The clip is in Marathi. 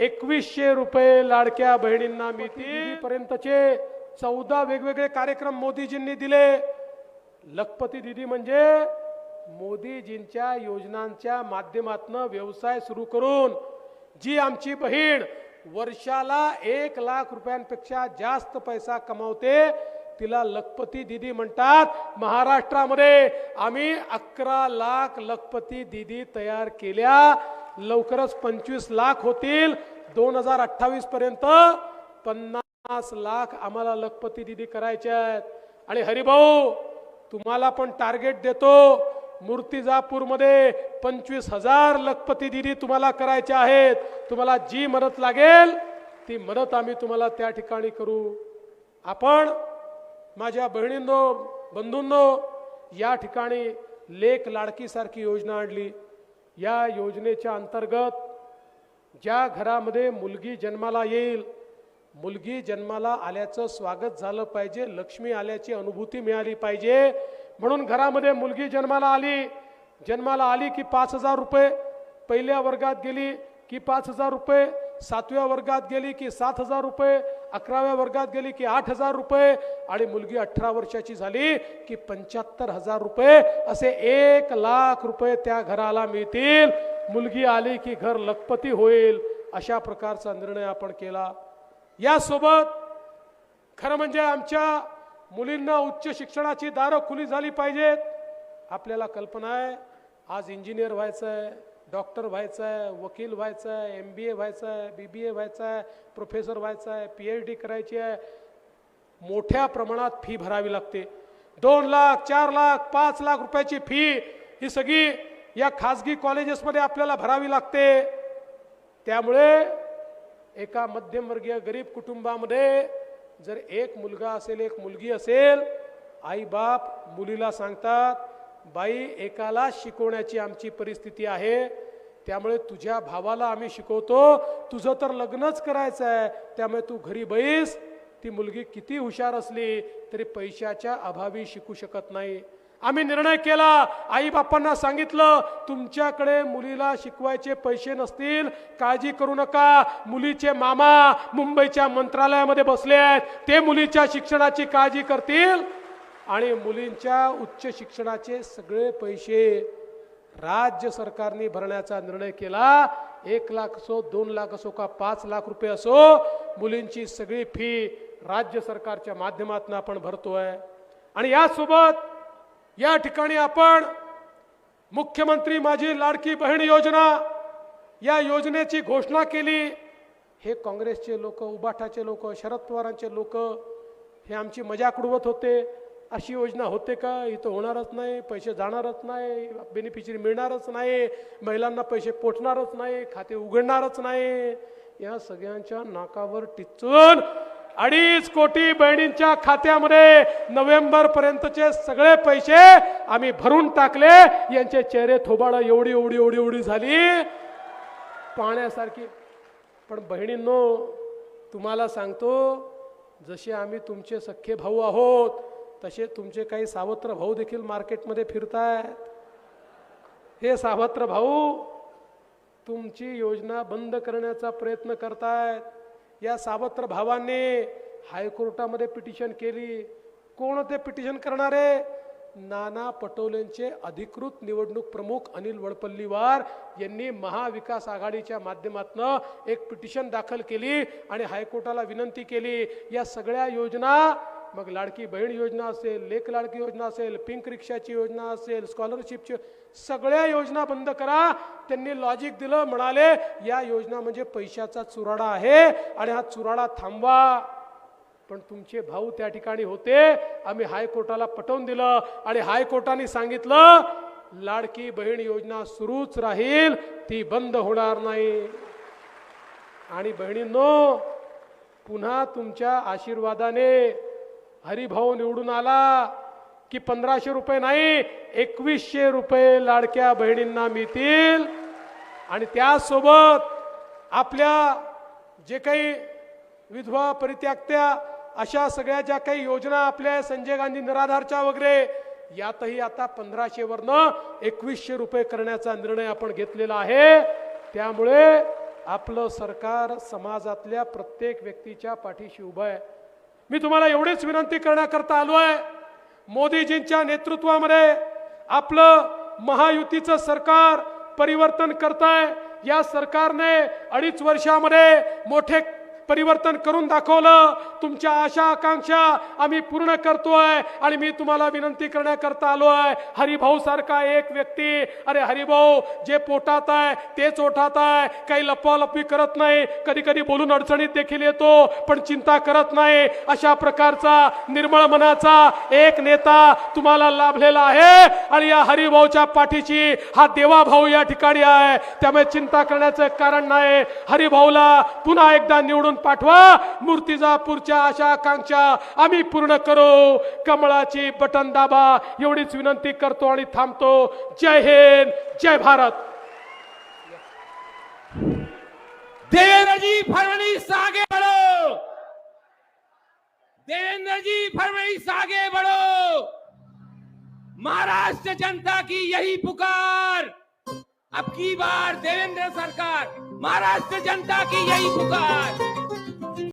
एकवीसशे रुपये लाडक्या बहिणींना मिळतील. पर्यंतचे चौदा वेगवेगळे कार्यक्रम मोदीजींनी दिले. लखपती दिदी म्हणजे मोदीजींच्या योजनांच्या माध्यमातून व्यवसाय सुरू करून जी आमची बहीण वर्षाला एक लाख रुपयांपेक्षा जास्त पैसा कमावते तिला लखपती दिदी म्हणतात. महाराष्ट्रामध्ये आम्ही अकरा लाख लखपती दिदी तयार केल्या. लवकरच पंचवीस लाख होतील. दोन हजार अठ्ठावीस पर्यंत पन्नास लाख आम्हाला लखपती दिदी करायच्या आहेत. आणि हरिभाऊ तुम्हाला पण टार्गेट देतो. मूर्तिजापूरमध्ये पंचवीस हजार लखपती दिदी तुम्हाला करायच्या आहेत. तुम्हाला जी मदत लागेल ती मदत आम्ही तुम्हाला त्या ठिकाणी करू. आपण माझ्या बहिणींनो बंधूंनो या ठिकाणी लेख लाडकीसारखी योजना आणली. या योजनेच्या अंतर्गत ज्या घरामध्ये मुलगी जन्माला येईल मुलगी जन्माला आल्याचं स्वागत झालं पाहिजे लक्ष्मी आल्याची अनुभूती मिळाली पाहिजे. म्हणून घरामध्ये मुलगी जन्माला आली जन्माला आली की पाच हजार रुपये पहिल्या वर्गात गेली की पाच हजार रुपये सातव्या वर्गात गेली की सात हजार रुपये अकराव्या वर्गात गेली की आठ हजार रुपये आणि मुलगी अठरा वर्षाची झाली की पंच्याहत्तर हजार रुपये. असे एक लाख रुपये त्या घराला मिळतील. मुलगी आली की घर लखपती होईल. अशा प्रकारचा निर्णय आपण केला. यासोबत खरं म्हणजे आमच्या मुलींना उच्च शिक्षणाची दारं खुली झाली पाहिजेत. आपल्याला कल्पना आहे आज इंजिनियर व्हायचं आहे डॉक्टर व्हायचं आहे वकील व्हायचं आहे एम बी ए व्हायचं आहे बी बी ए व्हायचं आहे प्रोफेसर व्हायचं आहे पी एच डी करायची आहे. मोठ्या प्रमाणात फी भरावी लागते. दोन लाख चार लाख पाच लाख रुपयाची फी ही सगळी या खाजगी कॉलेजेसमध्ये आपल्याला भरावी लागते. त्यामुळे एका मध्यमवर्गीय गरीब कुटुंबामध्ये जर एक मुलगा असेल एक मुलगी असेल आई बाप मुलीला सांगतात बाई एकाला शिकवण्याची आमची परिस्थिती आहे त्यामुळे तुझ्या भावाला आम्ही शिकवतो तुझं तर लग्नच करायचं आहे त्यामुळे तू घरी बैस ती मुलगी किती हुशार असली तरी पैशाच्या अभावी शिकू शकत नाही. आम्ही निर्णय केला आई बापांना सांगितलं तुमच्याकडे मुलीला शिकवायचे पैसे नसतील काळजी करू नका मुलीचे मामा मुंबईच्या मंत्रालयामध्ये बसले आहेत ते मुलीच्या शिक्षणाची काळजी करतील. आणि मुलींच्या उच्च शिक्षणाचे सगळे पैसे राज्य सरकारने भरण्याचा निर्णय केला. एक लाख असो दोन लाख असो का पाच लाख रुपये असो मुलींची सगळी फी राज्य सरकारच्या माध्यमातून आपण भरतोय. आणि यासोबत या ठिकाणी आपण मुख्यमंत्री माझी लाडकी बहीण योजना या योजनेची घोषणा केली. हे काँग्रेसचे लोक उबाठाचे लोक शरद पवारांचे लोक हे आमची मजाक उडवत होते. अशी योजना होते का? इथं होणारच नाही पैसे जाणारच नाही बेनिफिशरी मिळणारच नाही महिलांना पैसे पोचणारच नाही खाते उघडणारच नाही. या सगळ्यांच्या नाकावर टिचून अडीच कोटी बहिणींच्या खात्यामध्ये नोव्हेंबर पर्यंतचे सगळे पैसे आम्ही भरून टाकले. यांचे चेहरे थोबाड एवढी एवढी एवढी एवढी झाली. पाहण्यासारखी. पण बहिणींनो तुम्हाला सांगतो जसे आम्ही तुमचे सख्खे भाऊ आहोत तसे तुमचे काही सावत्र भाऊ देखील मार्केटमध्ये फिरतायत. हे सावत्र भाऊ तुमची योजना बंद करण्याचा प्रयत्न करतायत. या सावत्र भावाने हायकोर्टामध्ये पिटिशन केली. कोण ते पिटिशन करणारे? नाना पटोलेंचे अधिकृत निवडणूक प्रमुख अनिल वडपल्लीवार यांनी महाविकास आघाडीच्या माध्यमातून एक पिटिशन दाखल केली आणि हायकोर्टाला विनंती केली. या सगळ्या योजना मग लाडकी बहीण योजना असेल लेख लाडकी योजना असेल पिंक रिक्षाची योजना असेल स्कॉलरशिपची सगळ्या योजना बंद करा. त्यांनी लॉजिक दिलं म्हणाले या योजना म्हणजे पैशाचा चुराडा आहे आणि हा चुराडा थांबवा. पण तुमचे भाऊ त्या ठिकाणी होते. आम्ही हायकोर्टाला पटवून दिलं आणि हायकोर्टाने सांगितलं लाडकी बहीण योजना सुरूच राहील ती बंद होणार नाही. आणि बहिणींनो पुन्हा तुमच्या आशीर्वादाने हरिभाऊ निवडून आला की पंधराशे रुपये नाही एकवीसशे रुपये लाडक्या बहिणींना मिळतील. आणि त्यासोबत आपल्या जे काही विधवा परित्यागत्या अशा सगळ्या ज्या काही योजना आपल्या संजय गांधी निराधारच्या वगैरे यातही आता पंधराशे वरनं एकवीसशे रुपये करण्याचा निर्णय आपण घेतलेला आहे. त्यामुळे आपलं सरकार समाजातल्या प्रत्येक व्यक्तीच्या पाठीशी उभं आहे. मी तुम्हाला एवढीच विनंती करण्याकरता आलो आहे. मोदीजींच्या नेतृत्वामध्ये आपलं महायुतीचं सरकार परिवर्तन करताय. या सरकारने अडीच वर्षामध्ये मोठे परिवर्तन करून दाखवलं. तुमच्या आशा आकांक्षा आम्ही पूर्ण करतोय आणि मी तुम्हाला विनंती करण्याकरता आलो आहे हरिभाऊ सारखा एक व्यक्ती अरे हरिभाऊ जे पोटात आहे तेच ओठात आहे काही लपवालपवी करत नाही. कधी कधी बोलून अडचणीत देखील येतो पण चिंता करत नाही. अशा प्रकारचा निर्मळ मनाचा एक नेता तुम्हाला लाभलेला आहे. आणि या हरिभाऊच्या पाठीची हा देवाभाऊ या ठिकाणी आहे. त्यामुळे चिंता करण्याचं कारण नाही. हरिभाऊला पुन्हा एकदा निवडून पाठवा. मूर्तिजापूरच्या आशा आकांक्षा आम्ही पूर्ण करू. कमळाची बटन दाबा. एवढीच विनंती करतो आणि थांबतो. जय हिंद जय भारत. देवेंद्रजी फरवणी फडणवीस आगे बढ़ो देवेंद्र फडणवीस आगे बढ़ो महाराष्ट्र जनता की यही पुकार. अब की बार देवेंद्र सरकार? महाराष्ट्र जनता की यही पुकार.